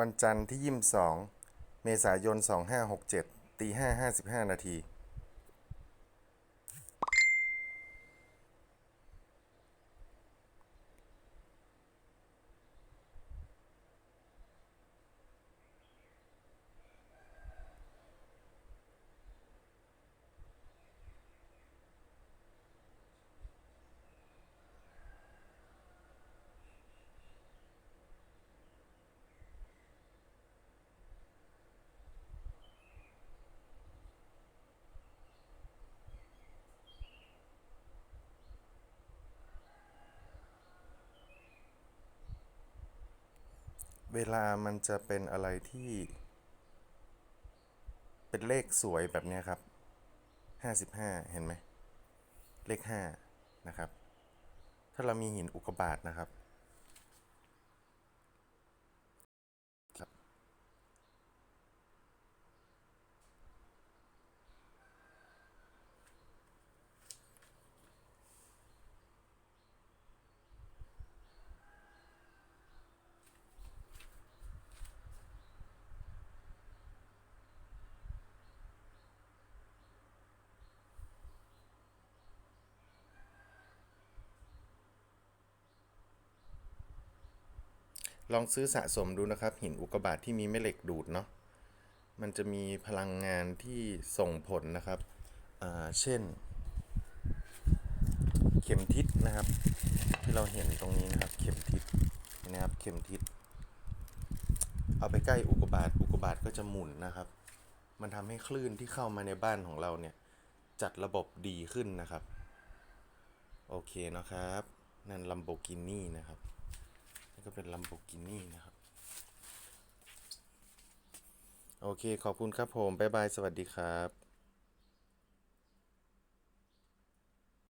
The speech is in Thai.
วันจันทร์ที่ 22 เมษายน 2567ตี5 55 นาที เวลามันจะเป็นอะไรที่ เป็นเลขสวยแบบนี้ครับ 55 เห็นไหม เลข 5 นะครับ ถ้าเรามีหินอุกบาทนะครับ ลองซื้อสะสมดูนะครับ หินอุกกาบาตที่มีแม่เหล็กดูดเนาะมันจะมีพลังงานที่ส่งผลนะครับเช่น เข็มทิศนะครับ ที่เราเห็นตรงนี้นะครับ เข็มทิศเห็นะครับเข็มทิศเอาไปใกล้อุกกาบาตอุกกาบาตก็จะหมุนนะครับ มันทำให้คลื่นที่เข้ามาในบ้านของเราเนี่ย จัดระบบดีขึ้นนะครับ โอเคนะครับ นั่นลัมโบกินี่นะครับ นี่ก็เป็นลัมโบกินี่นะครับ โอเค ขอบคุณครับผม บ๊ายบาย สวัสดีครับ